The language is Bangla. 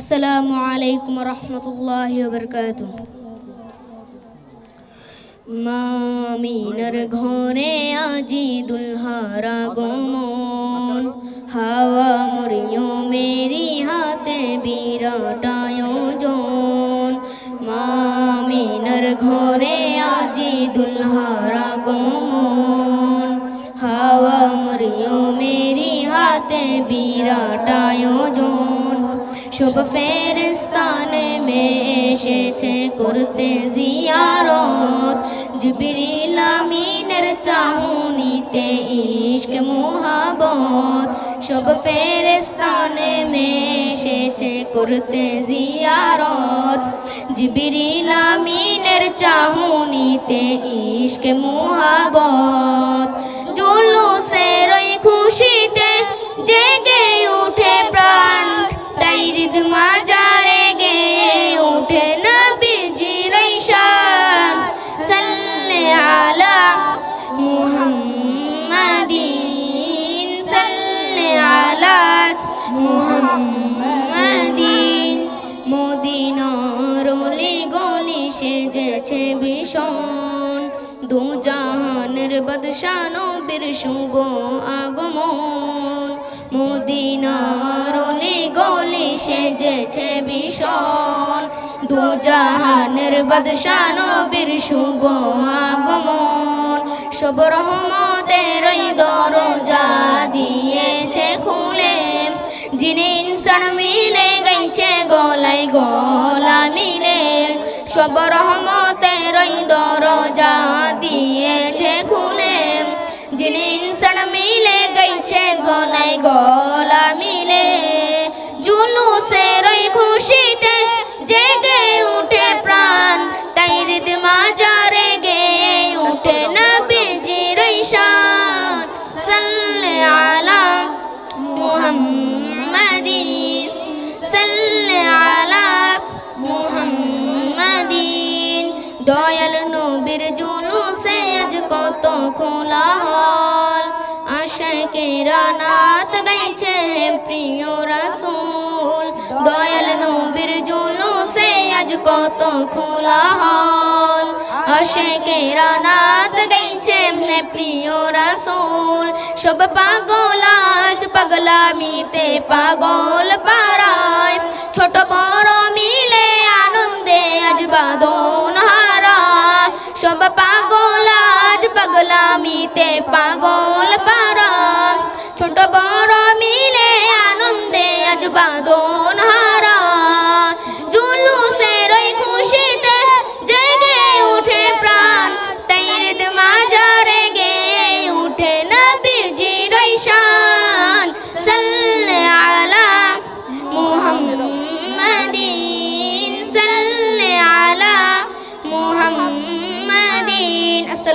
আসসালামু আলাইকুম রহমতুল্লাহ বরকাত মামিনার ঘরে আজি দুলহারা গমন, হাওয়া মরিয় মেরি হাতে বিরাট আয়োজন মামিনার ঘরে আজি দুলহারা গমন, হাওয়া মরিয় মেরি হাতে বিরাট শুভ ফেরস্তানে মে এসেছে করতে জিয়ারত। জিবরিল আমিনের চাহুনিতে ইশক মুহাবত সব ফেরস্তানে মে এসেছে করতে জিয়ারত। জিবরিল আমিনের চাহুনিতে ইশক মুহাবত মুহাম্মাদিন। মদিনার অলি গলি সেজেছে ভীষণ। দু জাহানের বদশানো বীর শুভ আগমন। মদিনার অলি গলি সেজেছে ভীষণ। দু জাহানের বদশানো বীর শুভ আগমন। সব রহমতের দরজা যিনি ইনসান মিলে গেছে গলায় গলা মিলে সব রহমতে রই দরজা দিয়েছে খুলে যিনি ইনসান মিলে গেছে গলায় গলা নবীর জুলুসে আজ কত খোলা হল। আশাকেরা নাত গাইছে প্রিয় রাসূল। দয়াল নবীর জুলুসে আজ কত খোলা হল। আশাকেরা নাত গাইছে প্রিয় রাসূল। সব পাগল আজ পাগলামিতে পাগল পারায় ছোট বড় মিলে পাগলামিতে পাগল পারা ছোট বড় মিলে আনন্দে আজ বাদন